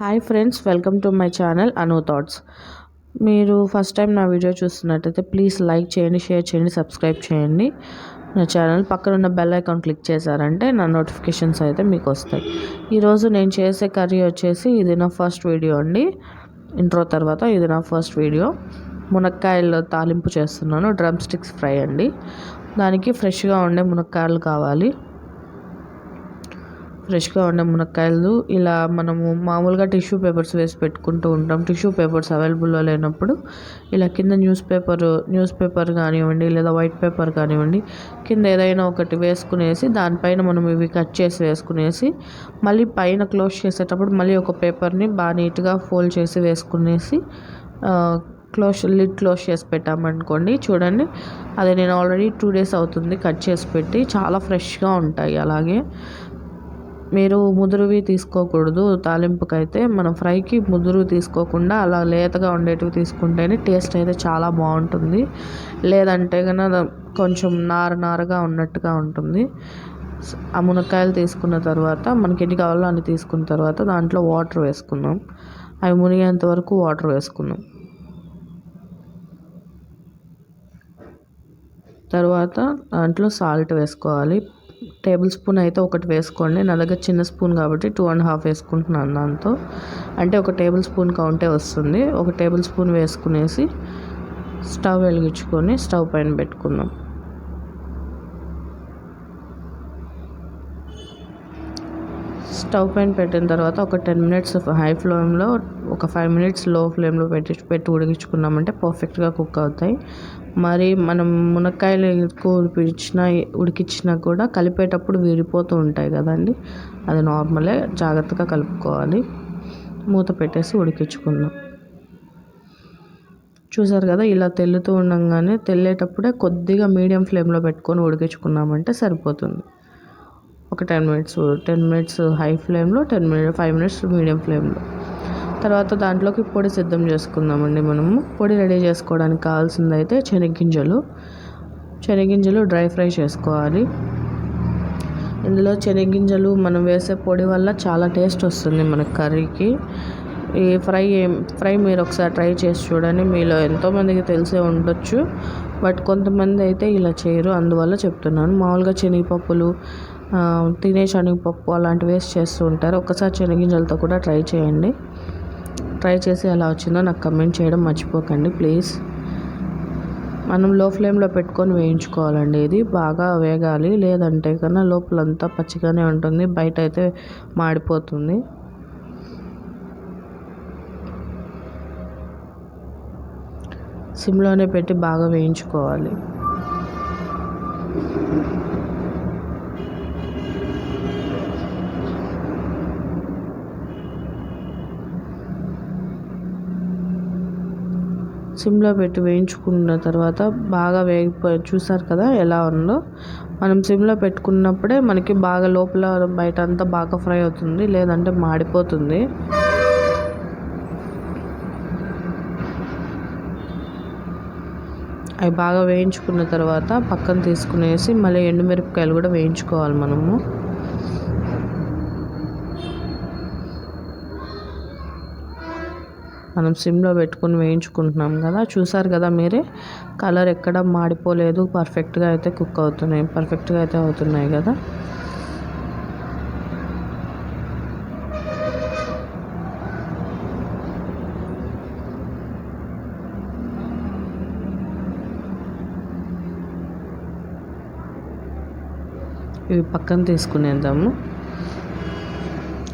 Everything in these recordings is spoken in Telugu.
Hi friends welcome to my channel Anu thoughts మీరు ఫస్ట్ టైం నా వీడియో చూస్తున్నట్టయితే ప్లీజ్ లైక్ చేయండి షేర్ చేయండి సబ్స్క్రైబ్ చేయండి. నా ఛానల్ పక్కన ఉన్న బెల్ ఐకాన్ క్లిక్ చేశారంటే నా నోటిఫికేషన్స్ అయితే మీకు వస్తాయి. ఈరోజు నేను చేసే కర్రీ వచ్చేసి ఇది నా ఫస్ట్ వీడియో అండి. ఇంట్రో తర్వాత ఇది నా ఫస్ట్ వీడియో మునక్కాయలు తాలింపు చేస్తున్నాను డ్రమ్ స్టిక్స్ ఫ్రై అండి. దానికి ఫ్రెష్గా ఉండే మునక్కాయలు కావాలి. ఫ్రెష్గా ఉండే మునక్కాయలు ఇలా మనము మామూలుగా టిష్యూ పేపర్స్ వేసి పెట్టుకుంటూ ఉంటాం. టిష్యూ పేపర్స్ అవైలబుల్లో లేనప్పుడు ఇలా కింద న్యూస్ పేపర్ న్యూస్ పేపర్ కానివ్వండి లేదా వైట్ పేపర్ కానివ్వండి కింద ఏదైనా ఒకటి వేసుకునేసి దానిపైన మనం ఇవి కట్ చేసి వేసుకునేసి మళ్ళీ పైన క్లోజ్ చేసేటప్పుడు మళ్ళీ ఒక పేపర్ని బాగా నీట్గా ఫోల్డ్ చేసి వేసుకునేసి క్లోజ్ లిడ్ క్లోజ్ చేసి పెట్టామనుకోండి చూడండి అది నేను ఆల్రెడీ టూ డేస్ అవుతుంది కట్ చేసి పెట్టి చాలా ఫ్రెష్గా ఉంటాయి అలాగే. మీరు ముదురువి తీసుకోకూడదు. తాలింపుకైతే మనం ఫ్రైకి ముదురు తీసుకోకుండా అలా లేతగా ఉండేటివి తీసుకుంటేనే టేస్ట్ అయితే చాలా బాగుంటుంది. లేదంటే కనుక కొంచెం నార నారగా ఉన్నట్టుగా ఉంటుంది. ఆ మునక్కాయలు తీసుకున్న తర్వాత మనకి ఎన్ని కావాలో అన్ని తీసుకున్న తర్వాత దాంట్లో వాటర్ వేసుకున్నాం అవి మునిగేంత వరకు వాటర్ వేసుకున్నాం తర్వాత దాంట్లో సాల్ట్ వేసుకోవాలి. టేబుల్ స్పూన్ అయితే ఒకటి వేసుకోండి. నా దగ్గర చిన్న స్పూన్ కాబట్టి టూ అండ్ హాఫ్ వేసుకుంటున్నాను దాంతో. అంటే ఒక టేబుల్ స్పూన్ కౌంటే వస్తుంది. ఒక టేబుల్ స్పూన్ వేసుకునేసి స్టవ్ వెలిగించుకొని స్టవ్ పైన పెట్టుకుందాం. స్టవ్ పైన పెట్టిన తర్వాత ఒక టెన్ మినిట్స్ హై ఫ్లేమ్లో ఒక ఫైవ్ మినిట్స్లో ఫ్లేమ్లో పెట్టి పెట్టి ఉడికించుకున్నామంటే పర్ఫెక్ట్గా కుక్ అవుతాయి. మరి మనం మునక్కాయలు ఎక్కువ ఉడిపించినా ఉడికించినా కూడా కలిపేటప్పుడు విరిపోతూ ఉంటాయి కదండి. అది నార్మలే జాగ్రత్తగా కలుపుకోవాలి. మూత పెట్టేసి ఉడికించుకుందాం. చూసారు కదా ఇలా తెల్లుతూ ఉండగానే తెల్లేటప్పుడే కొద్దిగా మీడియం ఫ్లేమ్లో పెట్టుకొని ఉడికించుకున్నామంటే సరిపోతుంది. ఒక ten minutes ten minutes high ఫ్లేమ్లో ten minutes five minutes medium ఫ్లేమ్లో. తర్వాత దాంట్లోకి పొడి సిద్ధం చేసుకుందామండి మనము. పొడి రెడీ చేసుకోవడానికి కావాల్సింది అయితే శనగ్గింజలు. శనగ్గింజలు డ్రై ఫ్రై చేసుకోవాలి. ఇందులో శనగ్గింజలు మనం వేసే పొడి వల్ల చాలా టేస్ట్ వస్తుంది మన కర్రీకి. ఈ ఫ్రై ఫ్రై మీరు ఒకసారి ట్రై చేసి చూడండి. మీలో ఎంతోమందికి తెలిసే ఉండొచ్చు. బట్ కొంతమంది అయితే ఇలా చేయరు. అందువల్ల చెప్తున్నాను. మామూలుగా శనగపప్పులు తినే శనగపప్పు అలాంటివి వేస్ట్ చేస్తూ ఉంటారు. ఒకసారి శనగింజలతో కూడా ట్రై చేయండి. ట్రై చేసి ఎలా వచ్చిందో నాకు కమెంట్ చేయడం మర్చిపోకండి ప్లీజ్. మనం లో ఫ్లేమ్లో పెట్టుకొని వేయించుకోవాలండి. ఇది బాగా వేగాలి. లేదంటే కన్నా లోపలంతా పచ్చిగానే ఉంటుంది. బయట అయితే మాడిపోతుంది. సిమ్లోనే పెట్టి బాగా వేయించుకోవాలి. సిమ్లో పెట్టి వేయించుకున్న తర్వాత బాగా వేగిపోయి చూసారు కదా ఎలా ఉందో? మనం సిమ్లో పెట్టుకున్నప్పుడే మనకి బాగా లోపల బయట అంతా బాగా ఫ్రై అవుతుంది లేదంటే మాడిపోతుంది. అవి బాగా వేయించుకున్న తర్వాత పక్కన తీసుకునేసి మళ్ళీ ఎండుమిరపకాయలు కూడా వేయించుకోవాలి మనము. మనం సిమ్లో పెట్టుకుని వేయించుకుంటున్నాం కదా. చూసారు కదా మీరే? కలర్ ఎక్కడ మాడిపోలేదు. పర్ఫెక్ట్గా అయితే కుక్ అవుతున్నాయి. పర్ఫెక్ట్గా అయితే అవుతున్నాయి కదా. ఇవి పక్కన తీసుకునేద్దాము.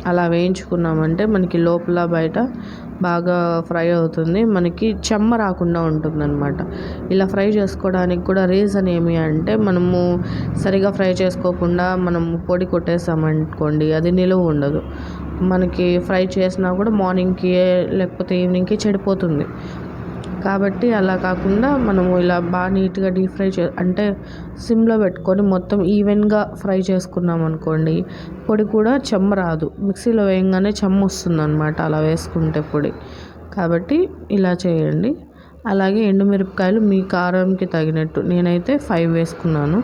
అలా వేయించుకున్నామంటే మనకి లోపల బయట బాగా ఫ్రై అవుతుంది. మనకి చెమ్మ రాకుండా ఉంటుందన్నమాట. ఇలా ఫ్రై చేసుకోవడానికి కూడా రీజన్ ఏమి అంటే మనము సరిగా ఫ్రై చేసుకోకుండా మనం పొడి కొట్టేసామనుకోండి అది నిలువ ఉండదు. మనకి ఫ్రై చేసినా కూడా మార్నింగ్కి లేకపోతే ఈవినింగ్కి చెడిపోతుంది. కాబట్టి అలా కాకుండా మనము ఇలా బాగా నీట్గా డీప్ ఫ్రై చే అంటే సిమ్లో పెట్టుకొని మొత్తం ఈవెన్గా ఫ్రై చేసుకున్నాం అనుకోండి పొడి కూడా చెమ్మ రాదు. మిక్సీలో వేయంగానే చెమ్మ వస్తుంది అనమాట అలా వేసుకుంటే పొడి. కాబట్టి ఇలా చేయండి. అలాగే ఎండుమిరపకాయలు మీ కారంకి తగినట్టు నేనైతే ఫైవ్ వేసుకున్నాను.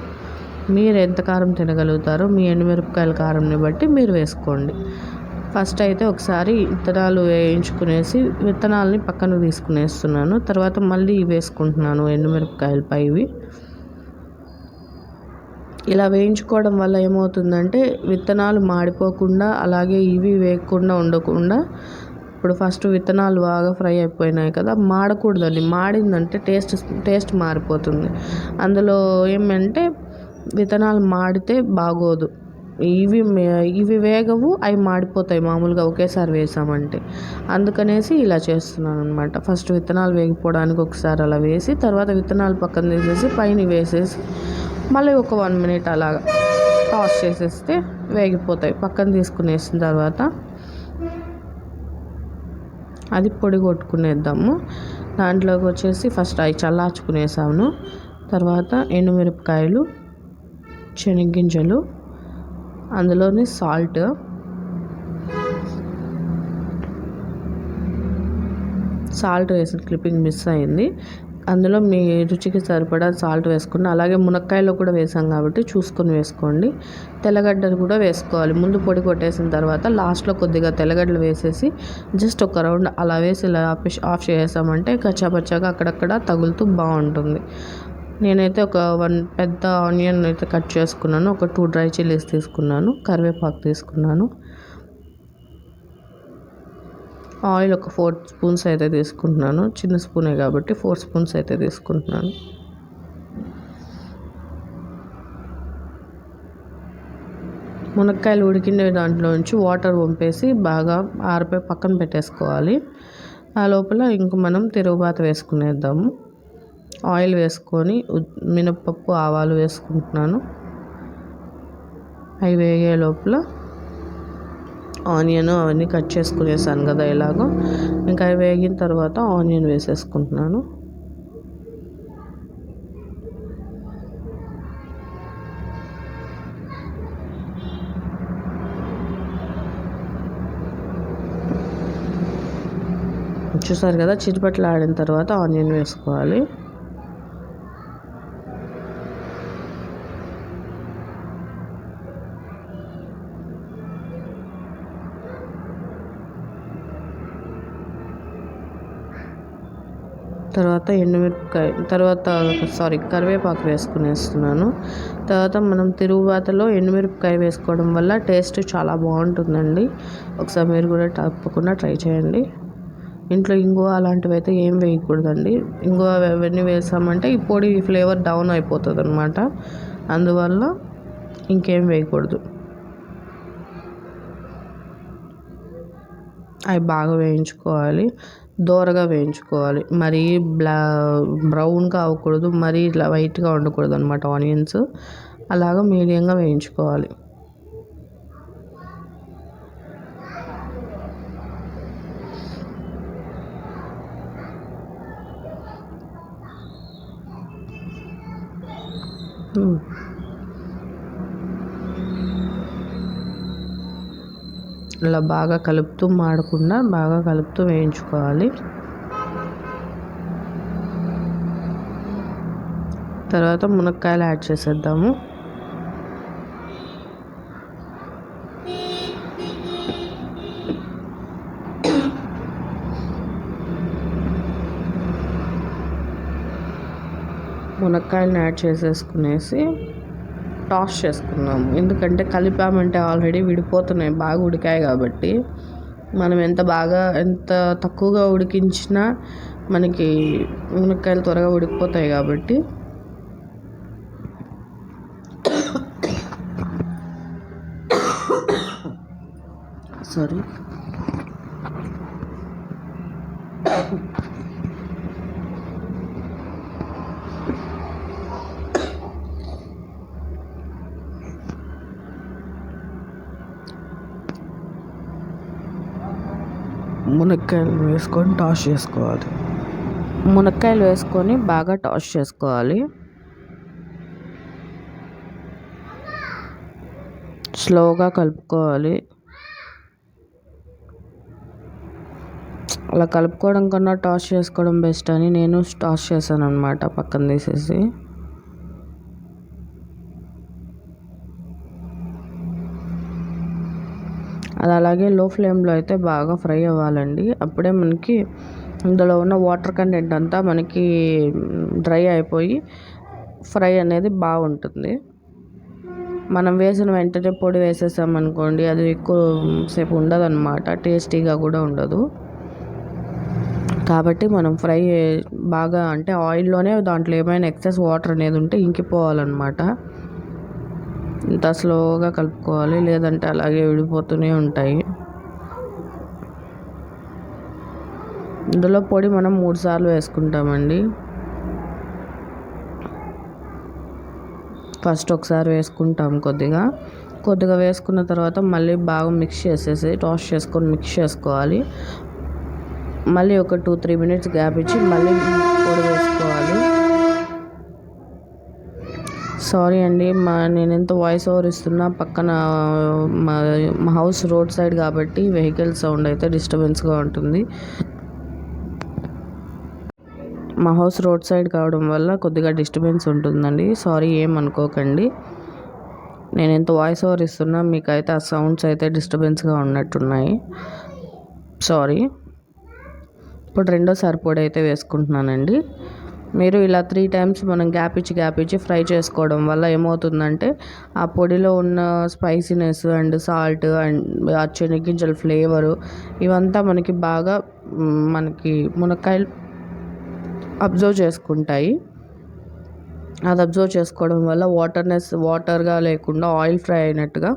మీరు ఎంత కారం తినగలుగుతారో మీ ఎండుమిరపకాయల కారంని బట్టి మీరు వేసుకోండి. ఫస్ట్ అయితే ఒకసారి విత్తనాలు వేయించుకునేసి విత్తనాలని పక్కన తీసుకునేస్తున్నాను. తర్వాత మళ్ళీ ఇవి వేసుకుంటున్నాను ఎండుమిరపకాయలు పైవి. ఇలా వేయించుకోవడం వల్ల ఏమవుతుందంటే విత్తనాలు మాడిపోకుండా అలాగే ఇవి వేయకుండా ఉండకుండా ఇప్పుడు ఫస్ట్ విత్తనాలు బాగా ఫ్రై అయిపోయినాయి కదా మాడకూడదండి. మాడిందంటే టేస్ట్ టేస్ట్ మారిపోతుంది. అందులో ఏమంటే విత్తనాలు మాడితే బాగోదు. ఇవి ఇవి వేగవు అవి మాడిపోతాయి. మామూలుగా ఒకేసారి వేసామంటే. అందుకనేసి ఇలా చేస్తున్నాను అనమాట ఫస్ట్ విత్తనాలు వేగిపోవడానికి ఒకసారి అలా వేసి తర్వాత విత్తనాలు పక్కన తీసేసి పైన వేసేసి మళ్ళీ ఒక వన్ మినిట్ అలాగా టాస్ చేసేస్తే వేగిపోతాయి. పక్కన తీసుకునేసిన తర్వాత అది పొడి కొట్టుకునేద్దాము. దాంట్లోకి వచ్చేసి ఫస్ట్ అవి చల్లార్చుకునేసాను. తర్వాత ఎండుమిరపకాయలు శనగ్గింజలు అందులోని సాల్ట్. సాల్ట్ వేసిన క్లిప్పింగ్ మిస్ అయింది. అందులో మీ రుచికి సరిపడా సాల్ట్ వేసుకుని అలాగే మునక్కాయలో కూడా వేసాం కాబట్టి చూసుకొని వేసుకోండి. తెల్లగడ్డలు కూడా వేసుకోవాలి. ముందు పొడి కొట్టేసిన తర్వాత లాస్ట్లో కొద్దిగా తెల్లగడ్డలు వేసేసి జస్ట్ ఒక రౌండ్ అలా వేసి ఇలా ఆఫ్ ఆఫ్ చేసామంటే కచ్చాపచ్చాగా అక్కడక్కడ తగులుతూ బాగుంటుంది. నేనైతే ఒక వన్ పెద్ద ఆనియన్ అయితే కట్ చేసుకున్నాను. ఒక టూ డ్రై చిల్లీస్ తీసుకున్నాను. కరివేపాకు తీసుకున్నాను. ఆయిల్ ఒక ఫోర్ స్పూన్స్ అయితే తీసుకుంటున్నాను. చిన్న స్పూనే కాబట్టి ఫోర్ స్పూన్స్ అయితే తీసుకుంటున్నాను. మునక్కాయలు ఉడికిన దాంట్లో నుంచి వాటర్ వంపేసి బాగా ఆరిపోయి పక్కన పెట్టేసుకోవాలి. ఆ లోపల ఇంక మనం తిరుగుబాత వేసుకునేద్దాము. ఆయిల్ వేసుకొని మినప్పప్పు ఆవాలు వేసుకుంటున్నాను. అవి వేగే లోపల ఆనియన్ అవన్నీ కట్ చేసుకునేసాను కదా ఇలాగో. ఇంకా అవి వేగిన తర్వాత ఆనియన్ వేసేసుకుంటున్నాను. చూసారు కదా చిరుపట్లు ఆడిన తర్వాత ఆనియన్ వేసుకోవాలి. తర్వాత ఎండుమిరపకాయ తర్వాత సారీ కరివేపాకు వేసుకునేస్తున్నాను. తర్వాత మనం తిరుగుబాతలో ఎండుమిరపకాయ వేసుకోవడం వల్ల టేస్ట్ చాలా బాగుంటుందండి. ఒకసారి మీరు కూడా తప్పకుండా ట్రై చేయండి. ఇంట్లో ఇంగువ అలాంటివి అయితే ఏం వేయకూడదండి. ఇంగువ అవన్నీ వేసామంటే ఈ పొడి ఫ్లేవర్ డౌన్ అయిపోతుంది అనమాట అందువల్ల ఇంకేం వేయకూడదు. అవి బాగా వేయించుకోవాలి. దోరగా వేయించుకోవాలి. మరీ బ్లా బ్రౌన్గా అవ్వకూడదు మరీ ఇట్లా వైట్గా ఉండకూడదు అనమాట ఆనియన్స్. అలాగా మీడియంగా వేయించుకోవాలి. ఇలా బాగా కలుపుతూ మాడకుండా బాగా కలుపుతూ వేయించుకోవాలి. తర్వాత మునక్కాయలు యాడ్ చేసేద్దాము. మునక్కాయలను యాడ్ చేసేసుకునేసి టాస్ చేసుకున్నాము. ఎందుకంటే కలిపామంటే ఆల్రెడీ విడిపోతున్నాయి బాగా ఉడికాయి కాబట్టి. మనం ఎంత బాగా ఎంత తక్కువగా ఉడికించినా మనకి మునక్కాయలు త్వరగా ఉడికిపోతాయి కాబట్టి. సారీ మునక్కాయలు వేసుకొని టాస్ చేసుకోవాలి. మునక్కాయలు వేసుకొని బాగా టాస్ చేసుకోవాలి. స్లోగా కలుపుకోవాలి. అలా కలుపుకోవడం కన్నా టాస్ చేసుకోవడం బెస్ట్ అని నేను టాస్ చేశాను అనమాట పక్కన తీసేసి. అది అలాగే లో ఫ్లేమ్లో అయితే బాగా ఫ్రై అవ్వాలండి. అప్పుడే మనకి ఇందులో ఉన్న వాటర్ కంటెంట్ అంతా మనకి డ్రై అయిపోయి ఫ్రై అనేది బాగుంటుంది. మనం వేసిన వెంటనే పొడి వేసేసామనుకోండి అది ఎక్కువ సేపు ఉండదు అనమాట టేస్టీగా కూడా ఉండదు. కాబట్టి మనం ఫ్రై బాగా అంటే ఆయిల్లోనే దాంట్లో ఏమైనా ఎక్సెస్ వాటర్ అనేది ఉంటే ఇంకిపోవాలన్నమాట. ఇంత స్లోగా కలుపుకోవాలి. లేదంటే అలాగే విడిపోతూనే ఉంటాయి. ఇందులో పొడి మనం మూడు సార్లు వేసుకుంటామండి. ఫస్ట్ ఒకసారి వేసుకుంటాం కొద్దిగా. కొద్దిగా వేసుకున్న తర్వాత మళ్ళీ బాగా మిక్స్ చేసేసి టాస్ చేసుకొని మిక్స్ చేసుకోవాలి. మళ్ళీ ఒక టూ త్రీ మినిట్స్ గ్యాప్ ఇచ్చి మళ్ళీ పొడి వేసుకోవాలి. సారీ అండి. మా నేను ఎంత వాయిస్ ఓవర్ ఇస్తున్నా పక్కన మా మా హౌస్ రోడ్ సైడ్ కాబట్టి వెహికల్ సౌండ్ అయితే డిస్టర్బెన్స్గా ఉంటుంది. మా హౌస్ రోడ్ సైడ్ కావడం వల్ల కొద్దిగా డిస్టర్బెన్స్ ఉంటుందండి. సారీ ఏమనుకోకండి నేను ఎంత వాయిస్ ఓవర్ ఇస్తున్నా మీకైతే ఆ సౌండ్స్ అయితే డిస్టర్బెన్స్గా ఉన్నట్టున్నాయి. సారీ. ఇప్పుడు రెండోసారి పొడి అయితే వేసుకుంటున్నానండి. మీరు ఇలా త్రీ టైమ్స్ మనం గ్యాప్ ఇచ్చి గ్యాప్ ఇచ్చి ఫ్రై చేసుకోవడం వల్ల ఏమవుతుందంటే ఆ పొడిలో ఉన్న స్పైసీనెస్ అండ్ సాల్ట్ అండ్ ఆ చెనిగింజల ఫ్లేవరు ఇవంతా మనకి బాగా మనకి మునక్కాయలు అబ్జర్వ్ చేసుకుంటాయి. అది అబ్జర్వ్ చేసుకోవడం వల్ల వాటర్నెస్ వాటర్గా లేకుండా ఆయిల్ ఫ్రై అయినట్టుగా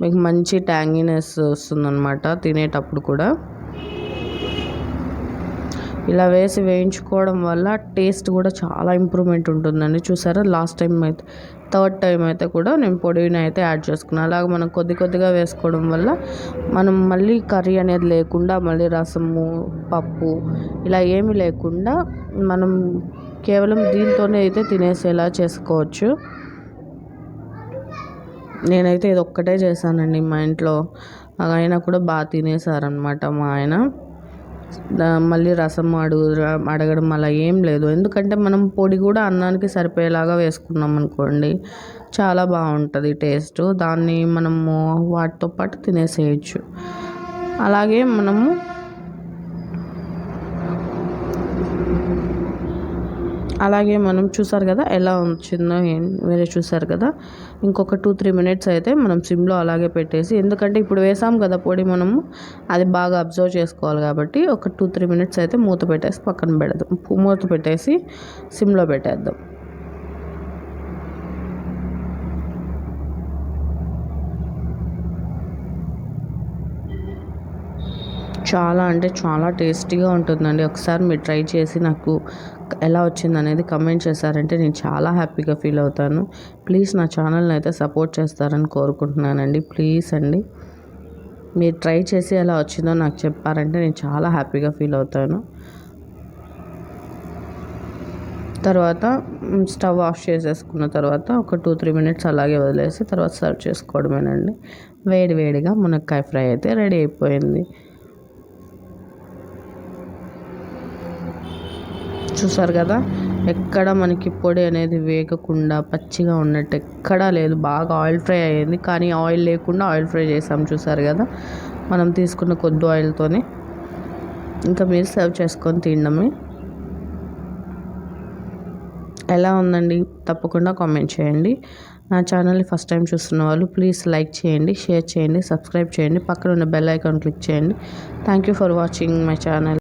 మీకు మంచి ట్యాంగినెస్ వస్తుందన్నమాట తినేటప్పుడు కూడా. ఇలా వేసి వేయించుకోవడం వల్ల టేస్ట్ కూడా చాలా ఇంప్రూవ్మెంట్ ఉంటుందండి. చూసారా? లాస్ట్ టైం అయితే థర్డ్ టైం అయితే కూడా నేను పొడిని అయితే యాడ్ చేసుకున్నాను అలాగే మనం కొద్ది కొద్దిగా వేసుకోవడం వల్ల మనం మళ్ళీ కర్రీ అనేది లేకుండా మళ్ళీ రసము పప్పు ఇలా ఏమీ లేకుండా మనం కేవలం దీంతోనే అయితే తినేసేలా చేసుకోవచ్చు. నేనైతే ఇది ఒక్కటే చేశానండి మా ఇంట్లో. అయినా కూడా బాగా తినేసారనమాట మా ఆయన. మళ్ళీ రసం అడుగు అడగడం అలా ఏం లేదు. ఎందుకంటే మనం పొడి కూడా అన్నానికి సరిపోయేలాగా వేసుకున్నాం అనుకోండి చాలా బాగుంటుంది టేస్ట్. దాన్ని మనము వాటితో పాటు తినేసేయచ్చు. అలాగే మనము అలాగే మనం చూసారు కదా ఎలా వచ్చిందో వేరే చూసారు కదా. ఇంకొక టూ త్రీ మినిట్స్ అయితే మనం సిమ్లో అలాగే పెట్టేసి ఎందుకంటే ఇప్పుడు వేసాం కదా పొడి మనము అది బాగా అబ్జర్వ్ చేసుకోవాలి కాబట్టి ఒక టూ త్రీ మినిట్స్ అయితే మూత పెట్టేసి పక్కన పెడదాం మూత పెట్టేసి సిమ్లో పెట్టేద్దాం. చాలా అంటే చాలా టేస్టీగా ఉంటుందండి. ఒకసారి మీరు ట్రై చేసి నాకు ఎలా వచ్చింది అనేది కమెంట్ చేశారంటే నేను చాలా హ్యాపీగా ఫీల్ అవుతాను. ప్లీజ్ నా ఛానల్ని అయితే సపోర్ట్ చేస్తారని కోరుకుంటున్నానండి. ప్లీజ్ అండి. మీరు ట్రై చేసి ఎలా వచ్చిందో నాకు చెప్పారంటే నేను చాలా హ్యాపీగా ఫీల్ అవుతాను. తర్వాత స్టవ్ ఆఫ్ చేసేసుకున్న తర్వాత ఒక టూ త్రీ మినిట్స్ అలాగే వదిలేసి తర్వాత సర్వ్ చేసుకోవడమేనండి. వేడి వేడిగా మునక్కాయ ఫ్రై అయితే రెడీ అయిపోయింది. చూసారు కదా? ఎక్కడ మనకి పొడి అనేది వేగకుండా పచ్చిగా ఉన్నట్టు ఎక్కడా లేదు. బాగా ఆయిల్ ఫ్రై అయ్యింది కానీ ఆయిల్ లేకుండా ఆయిల్ ఫ్రై చేసాం చూసారు కదా? మనం తీసుకున్న కొద్ది ఆయిల్తోనే. ఇంకా మీరు సర్వ్ చేసుకొని తినడమే. ఎలా ఉందండి? తప్పకుండా కామెంట్ చేయండి. నా ఛానల్ని ఫస్ట్ టైం చూస్తున్న వాళ్ళు ప్లీజ్ లైక్ చేయండి షేర్ చేయండి సబ్స్క్రైబ్ చేయండి. పక్కన ఉన్న బెల్ ఐకాన్ క్లిక్ చేయండి. Thank you for watching my channel.